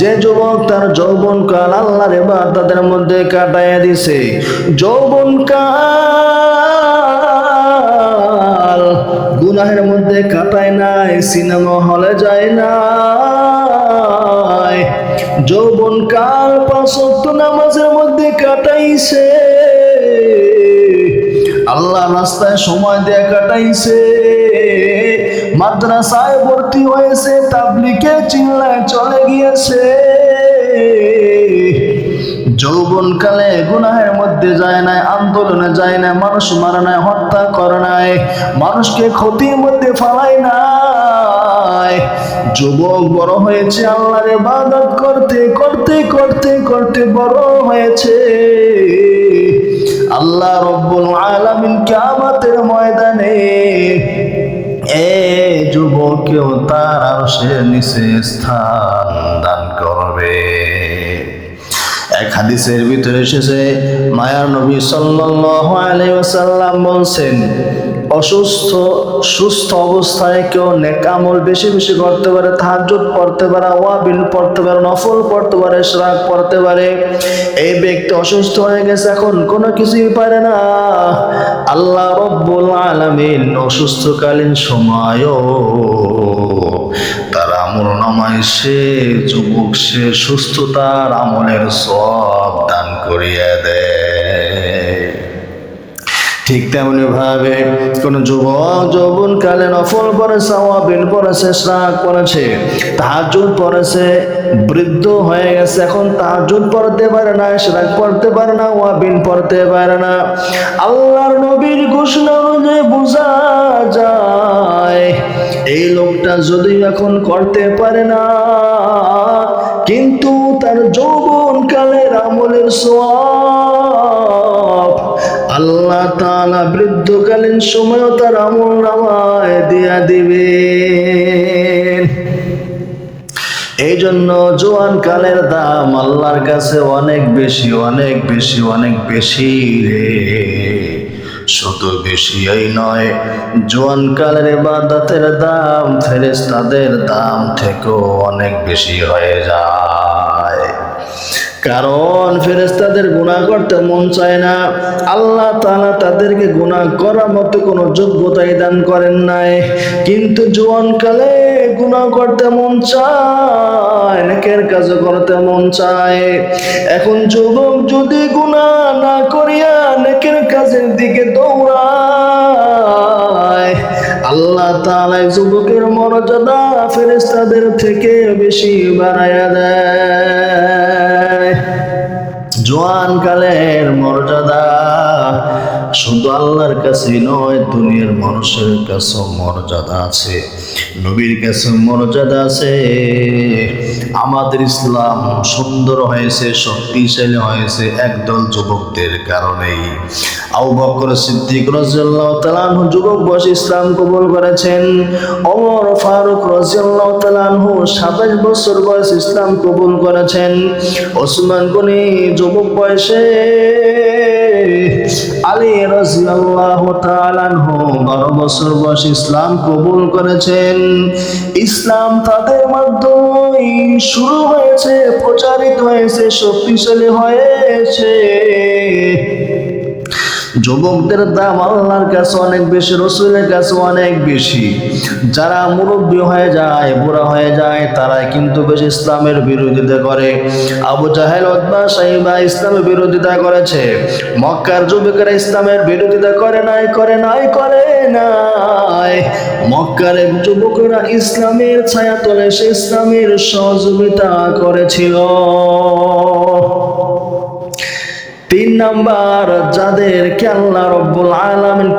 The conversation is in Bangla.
যে যুবক তার যৌবন কাল আল্লাহর ইবাদতের মধ্যে কাটাইয়া দিছে। যৌবন কাল গুনাহের মধ্যে কাটায় নাই, সিনেমা হলে যায় নাই। যৌবন কাল পাঁচ ওয়াক্ত নামাজের মধ্যে কাটাইছে। আল্লাহ রাস্তায় সময় দিয়ে কাটাইছে। মাদ্রাসায় ভর্তি হয়েছে তাবলিকে চিল্লায় চলে গিয়েছে। যৌবন কালে গুনাহের মধ্যে যায় নাই, আন্দোলনে যায় নাই, মানুষ মারা নাই, হত্যা করে নাই, মানুষকে ক্ষতির মধ্যে ফালায় নাই। যুবক বড় হয়েছে, আল্লাহর ইবাদত করতে করতে করতে করতে বড় হয়েছে। আল্লাহ রব্বুল আলামিন কিয়ামতের ময়দানে যুবকেও তার আরশের নিচে স্থান দান করবে। এক হাদিসের ভিতরে এসেছে মায়ার নবী সাল্লাল্লাহু আলাইহি ওয়াসাল্লাম বলছেন অসুস্থ, সুস্থ অবস্থায় কেউ নেকামল বেশি বেশি করতে পারে, তাহাজ্জুদ পড়তে পারে, ওয়াবিল পড়তে পারে, নফল পড়তে পারে শ্রাক পড়তে পারে। এই ব্যক্তি অসুস্থ হয়ে গেছে, এখন কোনো কিছুই পারে না। আল্লাহ রব্বুল আলামিন অসুস্থকালীন সময়ও তার আমল নামায় সে যুবক, সে সুস্থতার আমলের সব দান করিয়া দেয়। ঠিক তেমনি ভাবে কোন যুবক যৌবন কালে নফল পড়েছে আওয়াবিন পড়েছে শ্রাক পড়েছে তাহাজুদ পড়েছে বৃদ্ধ হয়ে গেছে। এখন তাহাজুদ পড়তে পারে না শ্রাক পড়তে পারে না ওয়াবিন পড়তে পারে না। আল্লাহর নবীর ঘোষণা অনুযায়ী বোঝা যায়, এই লোকটা যদি এখন করতে পারে না, কিন্তু তার যৌবন কালের আমলের সওয়াব আল্লাহ তাআলা বৃদ্ধকালীন সময়ও তার আমল নামায় দিয়া দিবেন। এই জন্য জোয়ান কালের দাম আল্লাহর কাছে অনেক বেশি অনেক বেশি অনেক বেশি রে। শুধু বেশি এই নয়, জোয়ান কালের ইবাদতের দাম, ফেরেশতাদের দাম থেকেও অনেক বেশি হয়ে যায়। কারণ ফেরেস্তাদের গুণা করতে মন চায় না। আল্লাহ তালা তাদেরকে গুণা করার মতো কোনো যোগ্যতাই দান করেন নাই। কিন্তু জোয়ানকালে গুণা করতে মন চায়, নেকের কাজ করতে মন চায়। এখন যুবক যদি গুণা না করিয়া নেকের কাজের দিকে দৌড়ায়, আল্লাহ এই যুবকের মর্যাদা ফেরেস্তাদের থেকে বেশি বাড়াইয়া দেয়। জোয়ান কালের মর্যাদা। শুধু আল্লাহর কাছে নয়, দুনিয়ার মানুষের কাছে মর্যাদা আছে। নবীর কাছে মর্যাদা আছে। আমাদের ইসলাম সুন্দর হয়েছে, শক্তিশালী হয়েছে একদল যুবকদের কারণেই। আবু বকর সিদ্দিক রাদিয়াল্লাহু তাআলা যুবক বয়সে ইসলাম কবুল করেছেন। ওমর ফারুক রাদিয়াল্লাহু তাআলা আনহু 27 বছর বয়সে ইসলাম কবুল করেছেন। ওসমান গনি যুবক বয়সে আলী রাদিয়াল্লাহু তাআলা বারো 12 বছর বয়স ইসলাম কবুল করেছেন। ইসলাম তাদের মাধ্যমে শুরু হয়েছে, প্রচারিত হয়েছে, শক্তিশালী হয়েছে। যুবকদের দাম আল্লাহর কাছে অনেক বেশি, রসুলের কাছে অনেক বেশি। যারা মুরব্বী হয়ে যায়, বুড়া হয়ে যায় তারা কিন্তু বেশি ইসলামের বিরোধিতা করে। আবু জাহেল উদ্বা সাহিবা ইসলামের বিরোধিতা করেছে। মক্কার যুবকেরা ইসলামের বিরোধিতা করে নাই করে নাই করে নাই। মক্কার যুবকেরা ইসলামের ছায়া তলে, সে ইসলামের সহযোগিতা করেছিল। তিন নাম্বার যাদেরকে আল্লাহ রব্বুল আলামিন